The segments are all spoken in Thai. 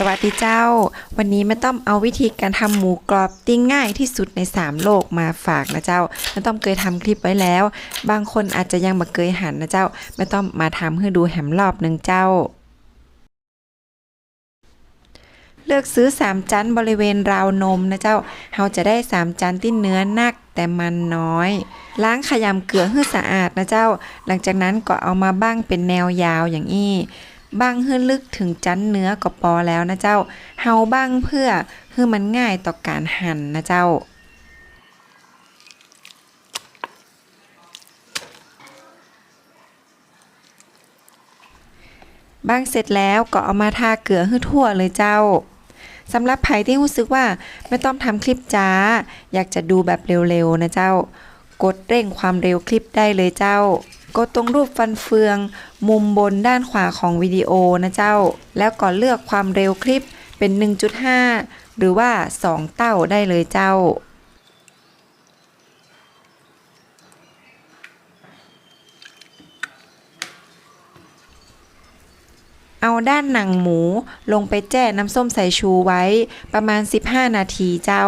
สวัสดีเจ้า วันนี้ไม่ต้องเอาวิธีการทำหมูกรอบติ้งง่ายที่สุดใน 3 โลกมาฝากนะเจ้าไม่ต้องเคยทำคลิปไว้แล้ว บางคนอาจจะยังบ่เคยหันนะเจ้าไม่ต้องมาทำให้ดูแหมรอบหนึ่งเจ้า เลือกซื้อ 3 จันบริเวณราวนมนะเจ้าเราจะได้ 3 จันที่เนื้อนักแต่มันน้อย ล้างขยำเกลือให้สะอาดนะเจ้า หลังจากนั้นก็เอามาบ้างเป็นแนวยาวอย่างอี้ บ้างให้ลึกถึงจันเนื้อก็พอแล้วนะเจ้า เฮาบ้างเพื่อให้มันง่ายต่อการหั่นนะเจ้าบ้างเสร็จแล้วก็เอามาทาเกลือให้ทั่วเลยเจ้าสำหรับใครที่รู้สึกว่าไม่ต้องทำคลิปจ้า อยากจะดูแบบเร็วๆนะเจ้า กดเร่งความเร็วคลิปได้เลยเจ้า กดตรงรูปฟันเฟือง มุมบนด้านขวาของวิดีโอนะเจ้า แล้วก็เลือกความเร็วคลิปเป็น 1.5 หรือว่า 2 เต้าได้เลยเจ้าเอาด้านหนังหมูลงไปแจ้น้ำส้มสายชูไว้ประมาณ 15 นาทีเจ้า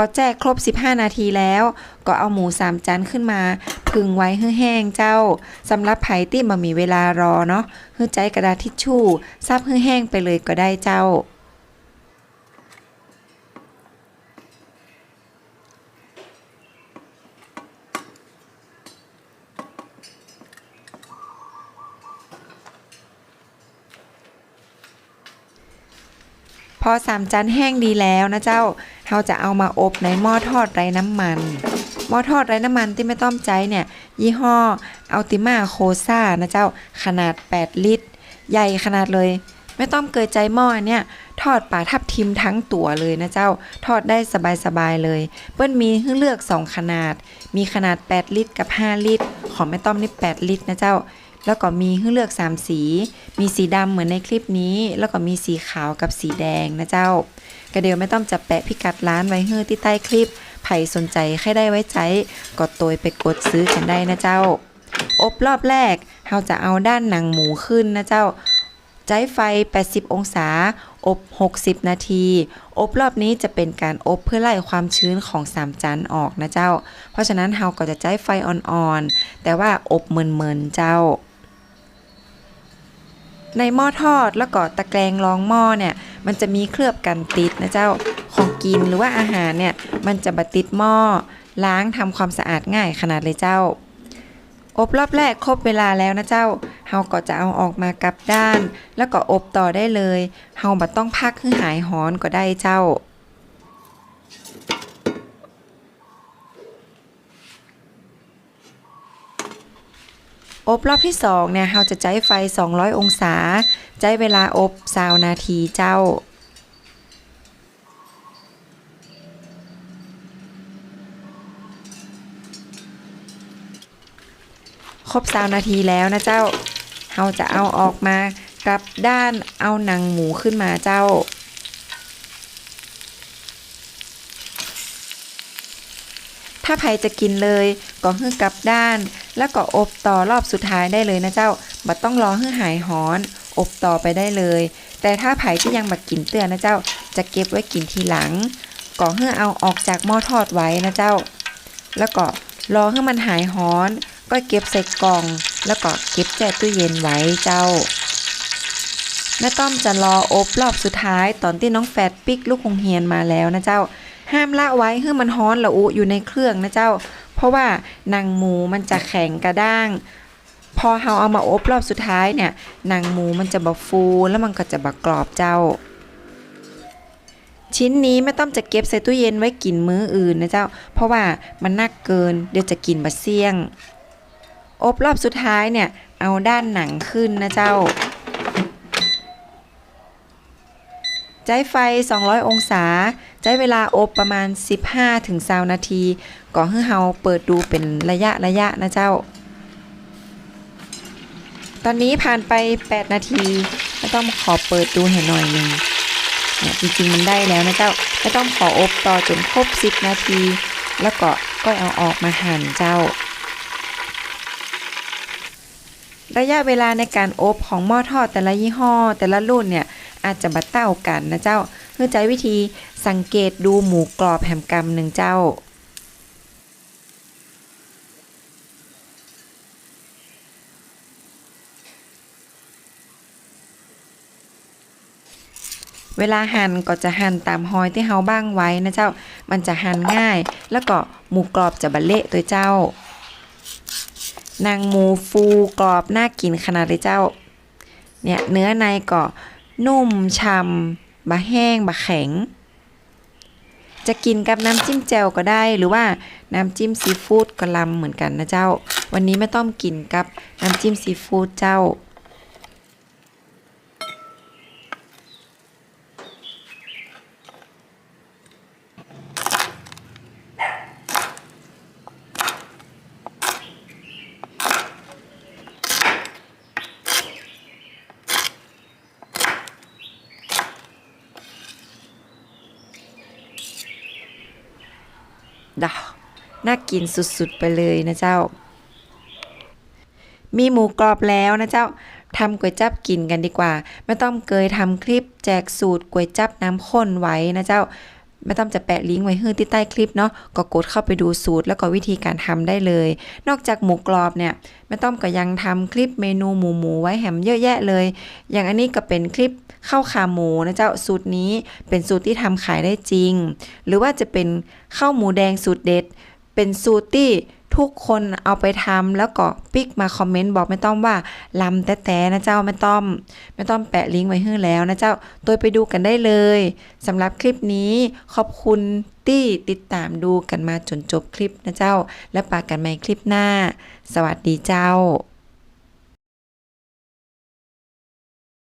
อแจกครบ 15 นาทีแล้ว ก็เอาหมู3จานขึ้นมา พึงไว้ให้แห้งเจ้าสำหรับไผ่ที่มามีเวลารอเนาะให้ใจกระดาษทิชชู่ซับให้แห้งไปเลยก็ได้เจ้า อสามจานแห้งดีแล้วนะเจ้าเราจะเอามาอบในหม้อทอดไร้น้ำมัน หม้อทอดไร้น้ำมันที่ไม่ต้องใจเนี่ย ยี่ห้ออัลติมาโคซ่านะเจ้าขนาด 8 ลิตร ใหญ่ขนาดเลย ไม่ต้องเกยใจหม้ออันเนี่ยทอดปลาทับทิมทั้งตัวเลยนะเจ้า ทอดได้สบายๆเลย เปิ้นมีให้เลือก 2 ขนาด มีขนาด 8 ลิตรกับ 5 ลิตร ของแม่ต้อมนี่ 8 ลิตรนะเจ้า แล้วก็มีให้เลือก 3 สี มีสีดำเหมือนในคลิปนี้ แล้วก็มีสีขาวกับสีแดงนะเจ้าก็เดี๋ยวไม่ต้องจะแปะพิกัดร้านไว้ให้ที่ใต้คลิปไผ่สนใจใครได้ไว้ใจก็โตยไปกดซื้อกันได้นะเจ้า อบรอบแรกเราจะเอาด้านหนังหมูขึ้นนะเจ้าใจไฟ 80 องศา อบ 60 นาที อบรอบนี้จะเป็นการอบเพื่อไล่ความชื้นของสามจานออกนะเจ้า เพราะฉะนั้นเราก็จะใจไฟอ่อนๆ แต่ว่าอบเหมินๆเจ้า ในหม้อทอดแล้วก็ตะแกรงรองหม้อเนี่ยมันจะมีเคลือบกันติดนะเจ้าของกินหรือว่าอาหารเนี่ยมันจะบดติดหม้อล้างทำความสะอาดง่ายขนาดเลยเจ้า อบรอบแรกครบเวลาแล้วนะเจ้าเฮาก็จะเอาออกมากลับด้าน แล้วก็อบต่อได้เลยเฮาบัต้องพักให้หายฮอนก็ได้เจ้า อบรอบที่2เนี่ยเราจะใช้ไฟ 200 องศา ใช้เวลาอบ20นาทีเจ้าครบ20นาทีแล้วนะเจ้าเราจะเอาออกมากลับด้านเอาหนังหมูขึ้นมาเจ้า ถ้าใครจะกินเลยก็ให้กลับด้าน แล้วก็อบต่อรอบสุดท้ายได้เลยนะเจ้าบัดต้องรอให้หายฮ้อน อบต่อไปได้เลย แต่ถ้าไผ่ที่ยังบัดกินเตือนนะเจ้า จะเก็บไว้กินทีหลังก็ให้เอาออกจากหม้อทอดไว้นะเจ้า แล้วก็รอให้มันหายฮ้อน ก็เก็บใส่กล่อง แล้วก็เก็บแช่ตู้เย็นไว้เจ้าแม่ต้อมจะรออบรอบสุดท้าย ตอนที่น้องแฟดปิกลูกคงเฮียนมาแล้วนะเจ้า ห้ามละไว้ให้มันฮ้อนละอุอยู่ในเครื่องนะเจ้า เพราะว่าหนังหมูมันจะแข็งกระด้าง พอเฮาเอามาอบรอบสุดท้ายเนี่ยหนังหมูมันจะบะฟูแล้วมันก็จะบะกรอบเจ้า ชิ้นนี้ไม่ต้องจะเก็บใส่ตู้เย็นไว้กินมื้ออื่นนะเจ้า เพราะว่ามันนักเกินเดี๋ยวจะกินบะเสี่ยง อบรอบสุดท้ายเนี่ยเอาด้านหนังขึ้นนะเจ้า ใช้ไฟ 200 องศา ใช้เวลาอบประมาณ 15-20นาทีก่อนให้เฮาเปิดดูเป็นระยะระยะนะเจ้า ตอนนี้ผ่านไป 8 นาทีก็ต้องขอเปิดดูให้หน่อยหนึ่งเนี่ยจริงๆมันได้แล้วนะเจ้าไม่ต้องขออบต่อจนครบ 10 นาที แล้วก็ก็เอาออกมาหั่นเจ้า ระยะเวลาในการอบของหม้อทอดแต่ละยี่ห้อ แต่ละรุ่นเนี่ย อาจจะบัดเต้ากันนะเจ้าเพื่อใจวิธีสังเกตดูหมูกรอบแหมกำหนึ่งเจ้าเวลาหั่นก็จะหั่นตามหอยที่เฮาบ้างไว้นะเจ้า มันจะหั่นง่าย แล้วก็หมูกรอบจะบะเละตัวเจ้า นางหมูฟูกรอบน่ากินขนาดเลยเจ้า เนี่ยเนื้อในก็ นุ่มช่ำบะแห้งบะแข็ง จะกินกับน้ำจิ้มแจ่วก็ได้หรือว่าน้ำจิ้มซีฟู้ดก็ลำเหมือนกันนะเจ้า วันนี้ไม่ต้องกินกับน้ำจิ้มซีฟู้ดเจ้า ดาน่ากินสุดๆไปเลยนะเจ้า มีหมูกรอบแล้วนะเจ้าทำก๋วยจับกินกันดีกว่า ไม่ต้องเกยทำคลิปแจกสูตรก๋วยจับน้ำข้นไว้นะเจ้า ไม่ต้องจะแปะลิงก์ไว้ให้ที่ใต้คลิปเนาะก็กดเข้าไปดูสูตรแล้วก็วิธีการทำได้เลย นอกจากหมูกรอบเนี่ยไม่ต้องก็ยังทำคลิปเมนูหมูหมูไว้แหมเยอะแยะเลย อย่างอันนี้ก็เป็นคลิปข้าวขาหมูนะเจ้าสูตรนี้เป็นสูตรที่ทำขายได้จริง หรือว่าจะเป็นข้าวหมูแดงสูตรเด็ด เป็นสูตรที่ ทุกคนเอาไปทำแล้วก็ปิกมาคอมเมนต์บอกไม่ต้องว่าลำแต่แต่นะเจ้าไม่ต้องไม่ต้องแปะลิงก์ไว้ให้แล้วนะเจ้าตัวไปดูกันได้เลยสำหรับคลิปนี้ขอบคุณที่ติดตามดูกันมาจนจบคลิปนะเจ้า และปากกันใหม่คลิปหน้า สวัสดีเจ้า